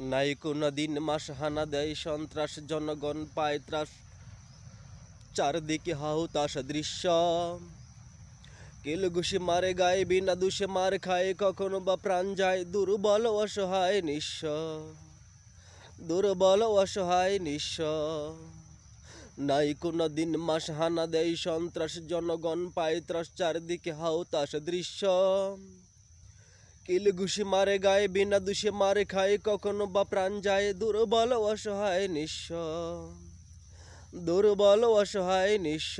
নাই কোনো দিন মাস হানা দেয় সন্ত্রাস, জনগণ পায় ত্রাস। চারদিকে হাহুতাস দৃশ্য। কিলঘুষি মারে গায়ে, বিনা দুষে মার খায়, কখনো বা প্রাণ যায়, দুর্বল অসহায় নিঃস্ব। দুর্বল অসহায় নিঃস্ব। নাই কোনো দিন মাস হানা দেয় সন্ত্রাস, জনগণ পায় ত্রাস। চারদিকে হাহুতাস দৃশ্য। কিল ঘুষি মারে, গায়ে বিনা দুষে মারে, খায় কখনো বা প্রাণ যায়। দুর্বল অসহায় নিঃস্ব, দুর্বল অসহায় নিঃস্ব।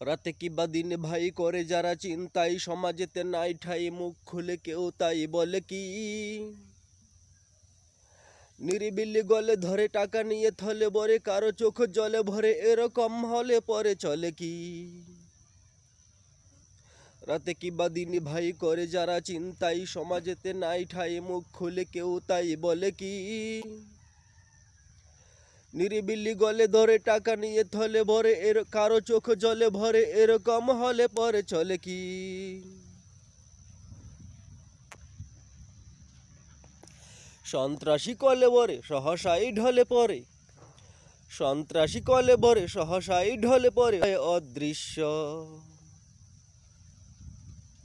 রাতে কিবা দিনে ভাই করে, যারা চিন্তাই সমাজেতে নাই ঠাই, মুখ খুলে কেউ তাই বলে কি? নিরিবিলি গলে ধরে টাকা নিয়ে থলে বরে, কারও চোখ জলে ভরে, এরকম হলে পরে চলে কি? রাতে কিবা দিনে ভাই করে যারা চিন্তাই সমাজেতে নাই ঠাই, মুখ খুলে কেউ তাই বলে কি? নিরিবিলি গলে ধরে টাকা নিয়ে থলে ভরে, এর কারও চোখ জলে ভরে, এরকম হলে পরে চলে কি? সন্ত্রাসী কলে বরে সহসাই ঢলে পড়ে সন্ত্রাসী কলে বরে সহসাই ঢলে পড়ে অদৃশ্য।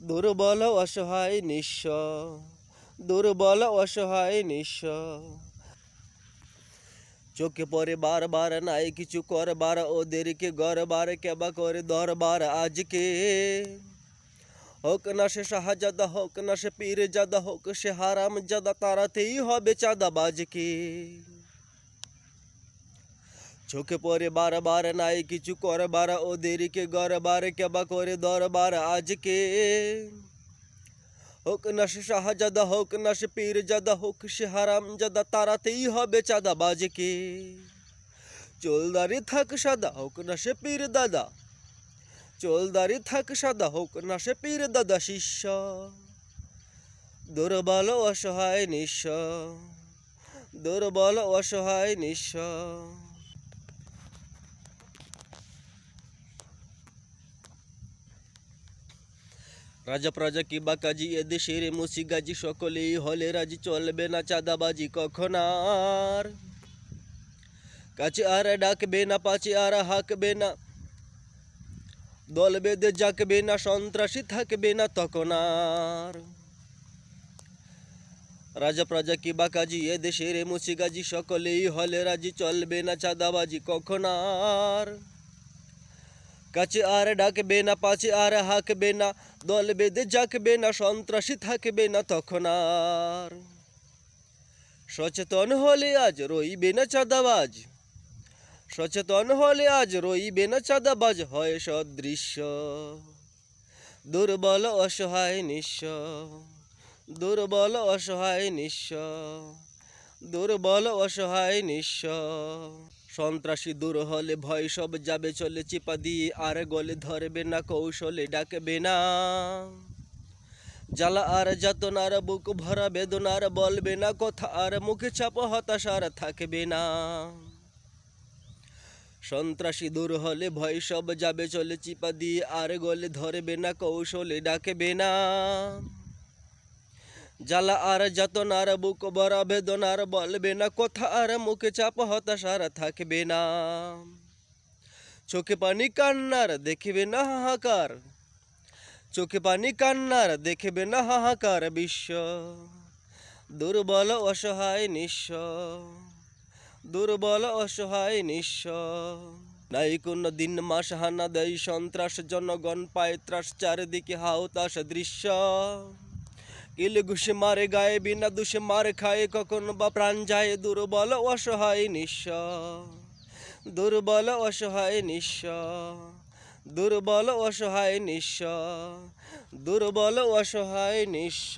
দুর্বল অসহায় নিঃস্ব, দুর্বল অসহায় নিঃস্ব। চোখে পড়ে বারবার নাই কিছু করবার, ওদেরকে গরবার কেবা করে দরবার আজকে। হোক না সে শাহজাদা, হোক না সে পীর জাদা হোক সে হারাম জাদা তারাতেই হবে চাঁদা বাজকে চোখে পড়ে বারবার নাই, কিছু করবার ওদেরকে গরবার কেবা করে দরবার আজকে? হোক না সে শাহজাদা, হোক না সে পীর জাদা হোক সে হারাম জাদা তারাতেই হবে চাঁদা বাজকে চোলদারি থাক সাদা, হোক না সে পীর দাদা চোলদারি থাক সাদা, হোক না সে পীর দাদা শিষ্য। দুর্বল অসহায় নিঃস্ব। দুর্বল অসহায় নিঃস্ব। রাজা প্রজা কি কিবা কাজী এদেশের মুসি, গাজী সকলেই হলে রাজি, চলবে না চাঁদাবাজি কখন আর? কাছে আর ডাকবে না পাচে আর হাঁকবে না। দল বেঁধে জাকবে না, সন্ত্রাসী থাকবে না তখন আর। রাজা প্রজা কি কিবা কাজী দেশের মুসি, গাজী সকলেই হলে রাজি, চলবে না চাঁদাবাজি কখন আর? কাছে আর ডাকবে না পাছে আর হাঁকবে না দল বেঁধে জাকবে না সন্ত্রাসী থাকবে না তখন আর সচেতন হলে আজ রইবে না চাঁদাবাজ সচেতন হলে আজ রইবে না চাঁদাবাজ হয় সদৃশ্য দুর্বল অসহায় নিঃস্ব দুর্বল অসহায় নিঃস্ব দুর্বল অসহায় নিঃস্ব সন্ত্রাসী দূর হলে ভয় সব যাবে, চলে চিপা দিয়ে আর গলে ধরবে না, কৌশলে ডাকবে না। জ্বালা আর যাতনার বুক ভরা বেদনার বলবে না, কথা আর মুখে চাপ হতাশার থাকবে না। সন্ত্রাসী দূর হলে ভয় সব যাবে, চলে চিপা দিয়ে আর গলে ধরবে না, কৌশলে ডাকবে না। জ্বালা আর যাতনার বুক ভরা বেদনার বলবে না কথা আর মুখে চাপ হতাশার থাকবে না। চোখে পানি কান্নার দেখবে না হাহাকার। চোখে পানি কান্নার দেখবে না হাহাকার বিশ্ব। দুর্বল অসহায় নিঃস্ব। দুর্বল অসহায় নিঃস্ব। নাই কোনো দিন মাস হানা দেয় সন্ত্রাস, জনগণ পায় ত্রাস, চারিদিকে হাউতাস দৃশ্য। ঘুষে মারে গায়ে, বিনা দুষে মার খায়, কখন বা প্রাণ যায় দুর্বল অসহায় নিঃস দুর্বল অসহায় নিঃস দুর্বল অসহায় নিঃস দুর্বল অসহায় নিঃস্ব।